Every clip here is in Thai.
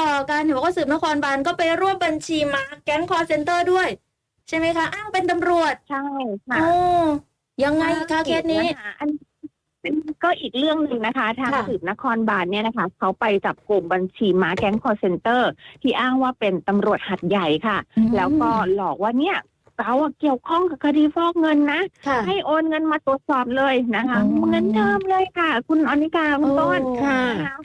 ต่อกันเห็นบอกว่าสืบนครบาลก็ไปรวบบัญชีมาแก๊งคอร์เซนเตอร์ด้วย ใช่ไหมคะ อ้างเป็นตำรวจใช่ค่ะโอ้ยังไงคะเคสนี้ะคะอันเป็นก็อีกเรื่องหนึ่งนะคะ ทางค่ะสืบนครบาลเนี่ยนะคะเขาไปจับกลุ่มบัญชีม้าแก๊งคอร์เซนเตอร์ ที่อ้างว่าเป็นตำรวจหัดใหญ่ค่ะ แล้วก็หลอกว่าเนี่ยเราอะเกี่ยวข้องกับคดีฟอกเงินนะค่ะให้โอนเงินมาตรวจสอบเลยนะคะอ๋อเหมือนเดิมเลยค่ะ คุณอนิกาคุณต้นโอ้ค่ะนะคะ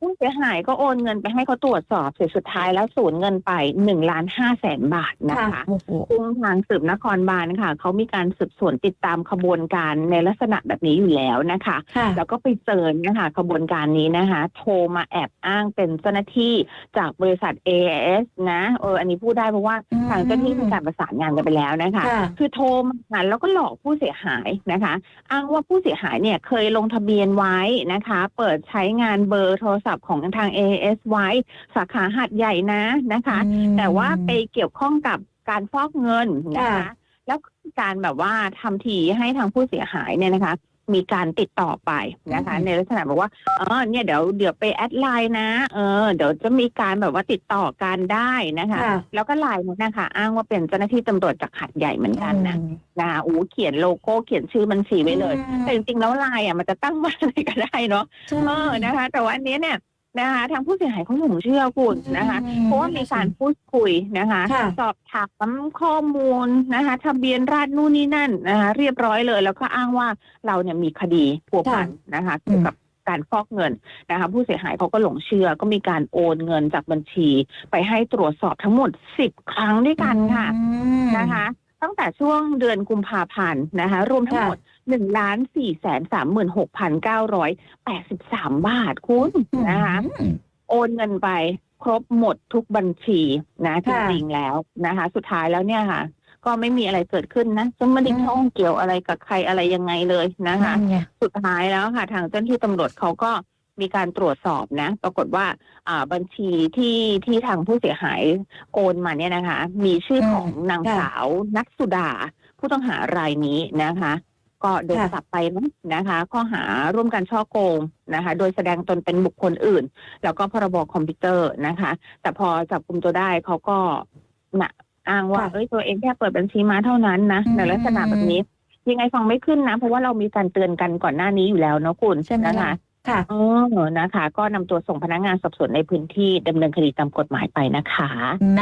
ผู้เสียหายก็โอนเงินไปให้เขาตรวจสอบเสร็จสุดท้ายแล้วสูญเงินไปหนึ่งล้านห้าแสนบาทนะคะโอ้โหซึ่งทางสืบนครบาลค่ะเขามีการสืบสวนติดตามขบวนการในลักษณะแบบนี้อยู่แล้วนะคะค่ะแล้วก็ไปเจอนะคะขบวนการนี้นะคะ โทรมาแอบอ้างเป็นเจ้าหน้าที่จากบริษัท AIS นะเอออันนี้พูดได้เพราะว่าอืม ทางเจ้าหน้าที่มีการประสานงานกันไปแล้วนะคะค่ะคือโทรมาแล้วก็หลอกผู้เสียหายนะคะ อ้างว่าผู้เสียหายเนี่ยเคยลงทะเบียนไว้นะคะ เปิดใช้งานเบอร์โทรศัพท์ของทาง AIS ไว้ สาขาหัดใหญ่นะนะคะ แต่ว่าไปเกี่ยวข้องกับการฟอกเงินนะคะค่ะแล้วก็มีการแบบว่าทำทีให้ทางผู้เสียหายเนี่ยนะคะ มีการติดต่อไปนะคะอืมในลักษณะบอกว่าเออเนี่ยเดี๋ยวเดี๋ยวไปแอดไลน์นะเออเดี๋ยวจะมีการแบบว่าติดต่อกันได้นะคะค่ะแล้วก็ไลน์นั้นนะคะอ้างว่าเป็นเจ้าหน้าที่ตำรวจจากหัดใหญ่เหมือนกันนะนะคะอู้เขียนโลโก้เขียนชื่อบัญชีไว้เลยอืมแต่จริงๆแล้วไลน์อะมันจะตั้งว่าอะไรก็ได้เนาะใช่เออนะคะ แต่ว่าอันเนี้ยเนี่ย นะคะทางผู้เสียหายเขาหลงเชื่อคุณนะคะอืมเพราะว่ามีการพูดคุยนะคะ ค่ะ สอบถามข้อมูลนะคะ ทะเบียนราษฎร์นู่นนี่นั่นนะคะเรียบร้อยเลย แล้วก็อ้างว่าเราเนี่ยมีคดีผัวพันนะคะเกี่ยวกับการฟอกเงินนะคะ ผู้เสียหายเขาก็หลงเชื่อ ก็มีการโอนเงินจากบัญชี ไปให้ตรวจสอบทั้งหมดสิบครั้งด้วยกันค่ะ อืม นะคะ ตั้งแต่ช่วงเดือนกุมภาพันธ์นะคะรวมทั้งหมดหนึ่งล้านสี่แสนสามหมื่นหกพันเก้าร้อยแปดสิบสามบาทคุณนะคะโอนเงินไปครบหมดทุกบัญชีนะจค่ะริงๆแล้วนะคะ สุดท้ายแล้วเนี่ยค่ะ ก็ไม่มีอะไรเกิดขึ้นนะจะไม่ได้ข้องเกี่ยวอะไรกับใครอะไรยังไงเลยนะคะนั่นไงสุดท้ายแล้วค่ะ ทางเจ้าหน้าที่ตำรวจเขาก็ มีการตรวจสอบนะ ปรากฏว่าอ่าบัญชีที่ที่ทางผู้เสียหายโอนมาเนี่ยนะคะ มีชื่อของนางค่ะสาวนัทสุดา ผู้ต้องหารายนี้นะคะ ก็โดนค่ะจับไปนะนะคะ ข้อหาร่วมกันช่อโกงนะคะ โดยแสดงตนเป็นบุคคลอื่น แล้วก็พรบคอมพิวเตอร์นะคะ แต่พอจับกลุ่มตัวได้เขาก็น่ะอ้างว่าค่ะเอ้ยตัวเองแค่เปิดบัญชีมาเท่านั้นนะอืมในลักษณะแบบนี้ยังไงฟังไม่ขึ้นนะ เพราะว่าเรามีการเตือนกันก่อนหน้านี้อยู่แล้วเนาะคุณใช่ไหมนะคะล่ะ ค่ะ เออนะคะ ก็นำตัวส่งพนักงานสอบสวนในพื้นที่ดำเนินคดีตามกฎหมายไปนะคะ